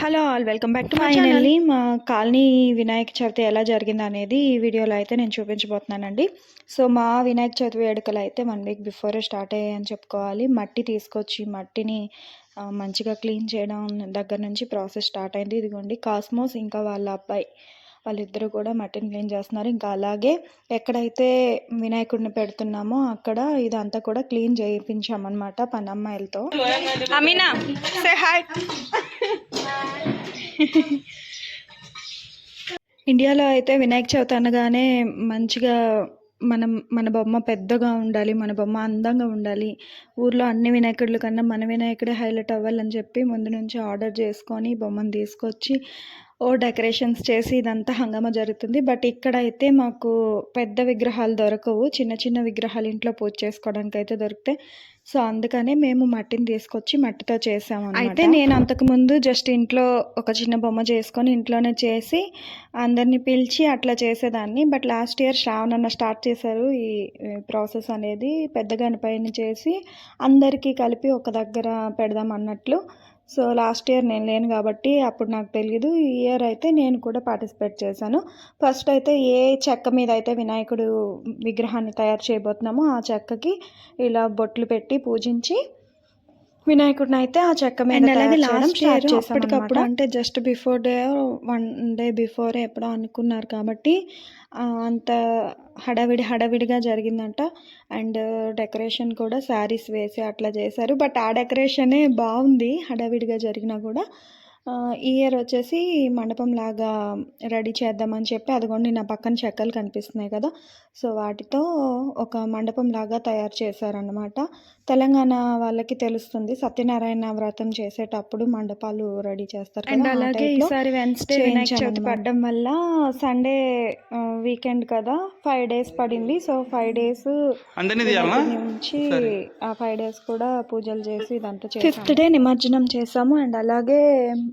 Hello all welcome back to my channel. మా colony Vinayaka Chavithi ఎలా జరిగింది అనేది ఈ వీడియోలో అయితే నేను చూపించబోతున్నానండి. సో మా వినాయక చవితి వేడుకలు అయితే వన్ వీక్ బిఫోరే స్టార్ట్ అయ్యాయని చెప్పుకోవాలి. మట్టి తీసుకొచ్చి మట్టిని మంచిగా క్లీన్ చేయడం దగ్గర నుంచి ప్రాసెస్ స్టార్ట్ అయింది. ఇదిగోండి కాస్మోస్ ఇంకా వాళ్ళ అబ్బాయి వాళ్ళిద్దరూ కూడా మట్టిని క్లీన్ చేస్తున్నారు. ఇంకా అలాగే ఎక్కడైతే వినాయకుడిని పెడుతున్నామో అక్కడ ఇదంతా కూడా క్లీన్ చేయించామన్నమాట పని అమ్మాయిలతో అమీనా సే హాయ్ ఇండియాలో అయితే వినాయక చవితి అనగానే మంచిగా మనం మన బొమ్మ పెద్దగా ఉండాలి మన బొమ్మ అందంగా ఉండాలి. ఊర్లో అన్ని వినాయకుడుల కన్నా మన వినాయకుడే హైలైట్ అవ్వాలని చెప్పి ముందు నుంచి ఆర్డర్ చేసుకొని బొమ్మను తీసుకొచ్చి ఓ డెకరేషన్స్ చేసి ఇదంతా హంగమ జరుగుతుంది. బట్ ఇక్కడ అయితే మాకు పెద్ద విగ్రహాలు దొరకవు. చిన్న చిన్న విగ్రహాలు ఇంట్లో పూజ చేసుకోవడానికి అయితే దొరుకుతాయి. సో అందుకనే మేము మట్టిని తీసుకొచ్చి మట్టితో చేసాము అయితే నేను అంతకుముందు జస్ట్ ఇంట్లో ఒక చిన్న బొమ్మ చేసుకొని ఇంట్లోనే చేసి అందరినీ పిలిచి అట్లా చేసేదాన్ని. బట్ లాస్ట్ ఇయర్ శ్రావణన్న స్టార్ట్ చేశారు ఈ ప్రాసెస్ అనేది. పెద్ద గణపైన చేసి అందరికీ కలిపి ఒక దగ్గర పెడదాం అన్నట్లు. సో లాస్ట్ ఇయర్ నేను లేను కాబట్టి అప్పుడు నాకు తెలియదు ఈ ఇయర్ అయితే నేను కూడా పార్టిసిపేట్ చేశాను. ఫస్ట్ అయితే ఏ చెక్క మీద అయితే వినాయకుడు విగ్రహాన్ని తయారు చేయబోతున్నామో ఆ చెక్కకి ఇలా బొట్లు పెట్టి పూజించి వినాయకుడిని అయితే ఆ చెక్క మీద అలాగే. అప్పటికప్పుడు అంటే just before day one day before ఎప్పుడో అనుకున్నారు కాబట్టి అంత హడావిడి హడావిడిగా జరిగిందంట. అండ్ డెకరేషన్ కూడా శారీస్ వేసి అట్లా చేశారు. బట్ ఆ డెకరేషనే బాగుంది హడావిడిగా జరిగినా కూడా. ఈ ఇయర్ వచ్చేసి మండపం లాగా రెడీ చేద్దామని చెప్పి అదిగోండి నా పక్కన చెక్కలు కనిపిస్తున్నాయి కదా. సో వాటితో ఒక మండపం లాగా తయారు చేశారన్నమాట. తెలంగాణ వాళ్ళకి తెలుస్తుంది. సత్యనారాయణ వ్రతం చేసేటప్పుడు మండపాలు రెడీ చేస్తారు కదా, అండ్ అలాగే type లో ఈసారి వెన్స్డే వినాయక చవితి చేయించామన్నమాట. పడడం వల్ల సండే వీకెండ్ కదా ఫైవ్ డేస్ పడింది. సో ఫైవ్ డేస్ నుంచి సరే. ఆ ఫైవ్ డేస్ కూడా పూజలు చేసి ఇదంతా ఫిఫ్త్ డే నిమజ్జనం చేసాము అండ్ అలాగే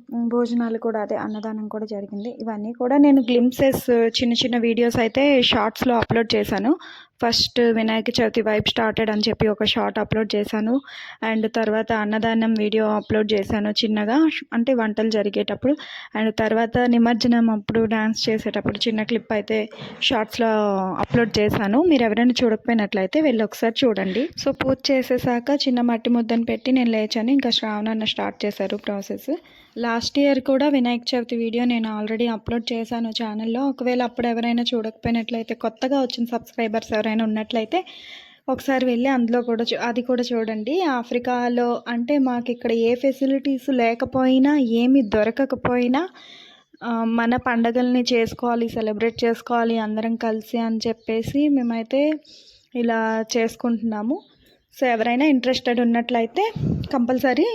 భోజనాలు కూడా అదే అన్నదానం కూడా జరిగింది. ఇవన్నీ కూడా నేను గ్లిమ్సెస్ చిన్న చిన్న వీడియోస్ అయితే షార్ట్స్లో అప్లోడ్ చేశాను. First Vinayaka Chavithi vibe started అని చెప్పి ఒక షార్ట్ అప్లోడ్ చేశాను. అండ్ తర్వాత అన్నదానం వీడియో అప్లోడ్ చేశాను చిన్నగా అంటే వంటలు జరిగేటప్పుడు. అండ్ తర్వాత నిమజ్జనం అప్పుడు డ్యాన్స్ చేసేటప్పుడు చిన్న క్లిప్ అయితే షార్ట్స్లో అప్లోడ్ చేశాను. మీరు ఎవరైనా చూడకపోయినట్లయితే వెళ్ళి ఒకసారి చూడండి. సో పూజ చేసేసాక చిన్న మట్టి ముద్దను పెట్టి నేను లేచాను. ఇంకా శ్రావణాన్న స్టార్ట్ చేశారు ప్రాసెస్. లాస్ట్ ఇయర్ కూడా వినాయక చవితి వీడియో నేను ఆల్రెడీ అప్లోడ్ చేశాను ఛానల్లో. ఒకవేళ అప్పుడు ఎవరైనా చూడకపోయినట్లయితే కొత్తగా వచ్చిన సబ్స్క్రైబర్స్ ఎవరైనా ఉన్నట్లయితే ఒకసారి వెళ్ళి అందులో కూడా చూ- అది కూడా చూడండి. ఆఫ్రికాలో అంటే మాకు ఇక్కడ ఏ ఫెసిలిటీస్ లేకపోయినా ఏమి దొరకకపోయినా మన పండగల్ని చేసుకోవాలి సెలబ్రేట్ చేసుకోవాలి అందరం కలిసి అని చెప్పేసి మేమైతే ఇలా చేసుకుంటున్నాము. సో ఎవరైనా ఇంట్రెస్టెడ్ ఉన్నట్లయితే కంపల్సరీ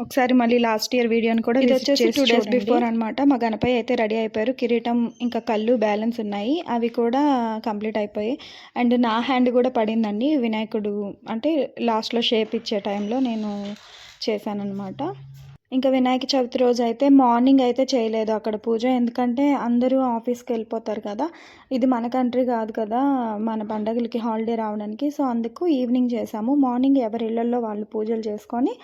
ఒకసారి మళ్ళీ లాస్ట్ ఇయర్ వీడియోని కూడా ఇది వచ్చేసి days చూడండి. before అనమాట మా గణపయ్య అయితే రెడీ అయిపోయారు. కిరీటం ఇంకా కళ్ళు బ్యాలెన్స్ ఉన్నాయి. అవి కూడా కంప్లీట్ అయిపోయాయి అండ్ నా హ్యాండ్ కూడా పడిందండి. వినాయకుడు అంటే లాస్ట్లో షేప్ ఇచ్చే టైంలో నేను చేశానన్నమాట. ఇంకా వినాయక చవితి రోజు అయితే మార్నింగ్ అయితే చేయలేదు అక్కడ పూజ. ఎందుకంటే అందరూ ఆఫీస్కి వెళ్ళిపోతారు కదా. ఇది మన కంట్రీ కాదు కదా మన పండగలకి హాలిడే రావడానికి. సో అందుకు ఈవినింగ్ చేసాము. మార్నింగ్ ఎవరి ఇళ్ళలో వాళ్ళు పూజలు చేసుకొని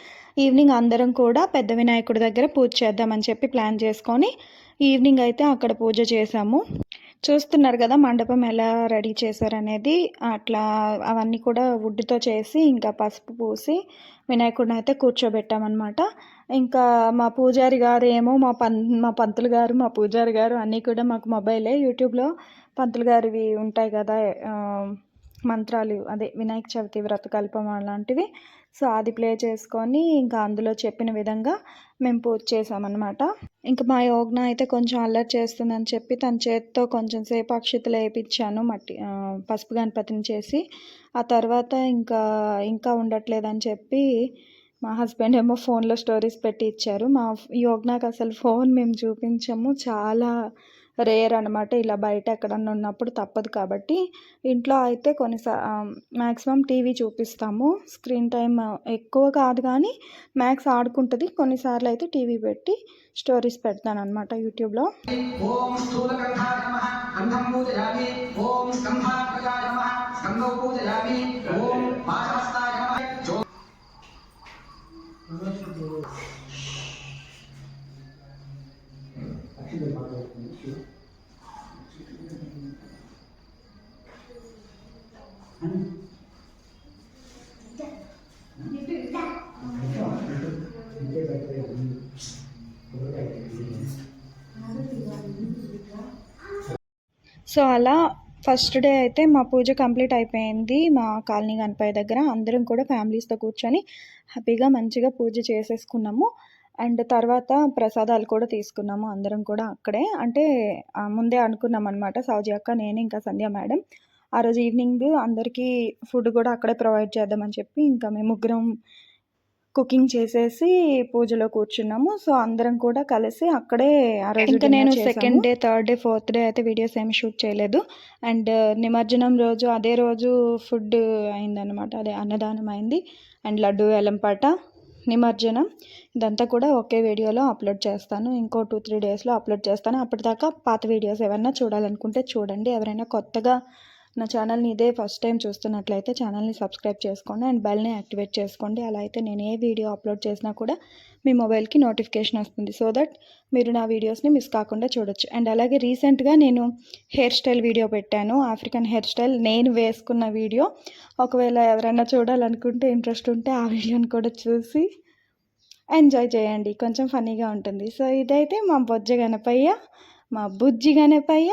ఈవినింగ్ అందరం కూడా పెద్ద వినాయకుడి దగ్గర పూజ చేద్దామని చెప్పి ప్లాన్ చేసుకొని ఈవినింగ్ అయితే అక్కడ పూజ చేసాము. చూస్తున్నారు కదా మండపం ఎలా రెడీ చేశారనేది. అట్లా అవన్నీ కూడా వుడ్తో చేసి ఇంకా పసుపు పూసి వినాయకుడిని అయితే కూర్చోబెట్టామన్నమాట. ఇంకా మా పూజారి గారు ఏమో మా పం మా పంతులు గారు మా పూజారి గారు అన్నీ కూడా మాకు మొబైలే యూట్యూబ్లో పంతులు గారివి ఉంటాయి కదా మంత్రాలు అదే వినాయక చవితి వ్రతకల్పం అలాంటివి. సో అది ప్లే చేసుకొని ఇంకా అందులో చెప్పిన విధంగా మేము పూజ చేసామన్నమాట ఇంకా మా యోగ్న అయితే కొంచెం అల్లరి చేస్తుందని చెప్పి తన చేతితో కొంచెం సేపు అక్షతలు వేయించాను మట్టి పసుపు గణపతిని చేసి. ఆ తర్వాత ఇంకా ఇంకా ఉండట్లేదని చెప్పి మా హస్బెండ్ ఏమో ఫోన్లో స్టోరీస్ పెట్టి ఇచ్చారు. మా యోగ్నాకు అసలు ఫోన్ మేము చూపించము. చాలా రేర్ అనమాట ఇలా బయట ఎక్కడన్నా ఉన్నప్పుడు తప్పదు కాబట్టి ఇంట్లో అయితే కొన్నిసా మ్యాక్సిమం టీవీ చూపిస్తాము. స్క్రీన్ టైం ఎక్కువ కాదు కానీ మ్యాక్స్ ఆడుకుంటుంది. కొన్నిసార్లు అయితే టీవీ పెట్టి స్టోరీస్ పెడతాను అనమాట యూట్యూబ్లో. ఓం సో అలా ఫస్ట్ డే అయితే మా పూజ కంప్లీట్ అయిపోయింది మా కాలనీ గణపయ్య దగ్గర. అందరం కూడా ఫ్యామిలీస్తో కూర్చొని హ్యాపీగా మంచిగా పూజ చేసేసుకున్నాము. అండ్ తర్వాత ప్రసాదాలు కూడా తీసుకున్నాము అందరం కూడా అక్కడే. అంటే ముందే అనుకున్నాం అనమాట సౌజీ అక్క నేను ఇంకా సంధ్య మేడం. ఆ రోజు ఈవినింగ్ అందరికీ ఫుడ్ కూడా అక్కడే ప్రొవైడ్ చేద్దామని చెప్పి ఇంకా మేము ముగ్గురం కుకింగ్ చేసేసి పూజలో కూర్చున్నాము. సో అందరం కూడా కలిసి అక్కడే ఆ రోజు ఇంకా నేను second day third day fourth day అయితే వీడియోస్ ఏమి షూట్ చేయలేదు. అండ్ నిమజ్జనం రోజు అదే రోజు ఫుడ్ అయిందనమాట అదే అన్నదానం అయింది. అండ్ లడ్డు వేలంపాట నిమజ్జనం. ఇదంతా కూడా ఒకే వీడియోలో అప్లోడ్ చేస్తాను. ఇంకో టూ త్రీ డేస్లో అప్లోడ్ చేస్తాను. అప్పటిదాకా పాత వీడియోస్ ఏమైనా చూడాలనుకుంటే చూడండి. ఎవరైనా కొత్తగా నా ఛానల్ని ఇదే ఫస్ట్ టైం చూస్తున్నట్లయితే ఛానల్ని సబ్స్క్రైబ్ చేసుకోండి అండ్ బెల్ని యాక్టివేట్ చేసుకోండి. అలా అయితే నేను ఏ వీడియో అప్లోడ్ చేసినా కూడా మీ మొబైల్కి నోటిఫికేషన్ వస్తుంది. సో దట్ మీరు నా వీడియోస్ని మిస్ కాకుండా చూడొచ్చు. అండ్ అలాగే రీసెంట్గా నేను హెయిర్ స్టైల్ వీడియో పెట్టాను. ఆఫ్రికన్ హెయిర్ స్టైల్ నేను వేసుకున్న వీడియో. ఒకవేళ ఎవరైనా చూడాలనుకుంటే ఇంట్రెస్ట్ ఉంటే ఆ వీడియోని కూడా చూసి ఎంజాయ్ చేయండి. కొంచెం ఫన్నీగా ఉంటుంది. సో ఇదైతే మా బొజ్జ గణపయ్య మా బుజ్జి గణపయ్య